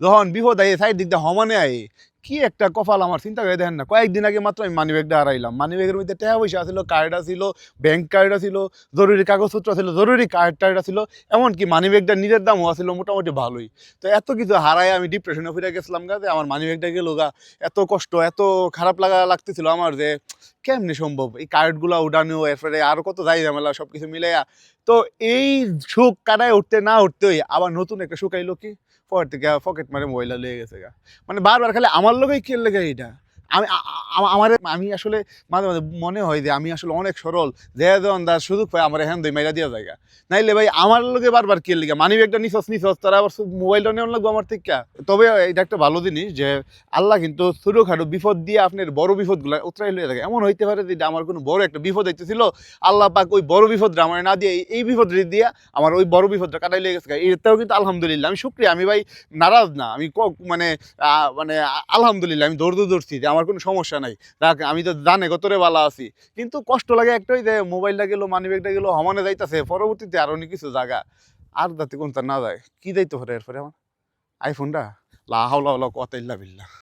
যখন বিপদ I side দিক দিয়ে হমানে আই কি একটা কপাল আমার, চিন্তা করে দেখেন না। কয়েকদিন আগে মাত্র আমি মানি ব্যাগটা হারাইলাম। মানি ব্যাগের মধ্যে টাকা পয়সা ছিল কার্ড ছিল ব্যাংক কার্ড ছিল, জরুরি কাগজপত্র ছিল, জরুরি কার্ড টার্ড ছিল, এমনকি মানি ব্যাগটা নিজের দামও ছিল মোটামুটি ভালোই। তো এত কিছু হারাই আমি ডিপ্রেশনে ফিরে গেছিলাম গা, যে আমার মানি ব্যাগটা গেল গা, এত কষ্ট, এত খারাপ লাগা লাগতেছিল আমার যে, কেমনি সম্ভব? এই কার্ডগুলো উঠানো এরপরে আরও কত যাই ঝামেলা সব কিছু মিলাইয়া। তো এই সুখ কাটায় উঠতে না উঠতেই আবার নতুন একটা সুখ আইলো কি? পকেট থেকে, পকেট মারে মোবাইলটা লেগে গেছে গা। মানে বারবার খালি আমার লেগে এটা আমি আমার, আমি আসলে মাঝে মাঝে মনে হয় যে আমি আসলে অনেক সরল, যে যখন তার সুযোগ পাই আমার হ্যান্ড মাইরা দিয়া জায়গা। নাইলে ভাই আমার লোকে বারবার কে লেগে, মানি ব্যাগটা নিছস নিছস, তারা আবার মোবাইলটা নেওয়ার লাগবে আমার থেকে তবে এটা একটা ভালো জিনিস যে আল্লাহ কিন্তু ছোটোখাটো বিপদ দিয়ে আপনার বড় বিপদগুলো উতরাই লয়ে থাকে। এমন হইতে পারে যে আমার কোনো বড় একটা বিপদ হইতেছিল, আল্লাহ পাক ওই বড় বিপদটা আমার না দিয়ে এই- বিপদ দিয়ে আমার ওই বড় বিপদটা কাটাই লেগে গেছে। এটাও কিন্তু আলহামদুলিল্লাহ, আমি শুক্রিয়া, আমি ভাই নারাজ না, আমি মানে মানে আলহামদুলিল্লাহ, আমি দৌড় দৌড়ছি যে আমার কোনো সমস্যা নাই। রাখ, আমি তো জানে কতরে বালা আছি। কিন্তু কষ্ট লাগে একটাই যে মোবাইলটা গেলো মানি ব্যাগটা গেলো হমানে যাইতেছে, পরবর্তীতে আর অনেক কিছু জায়গা আর যাতে কোনটা না যায়, কী যাইতে পারে এরপরে আমার? আইফোনটা লা কতাইল্লা বিল্লা।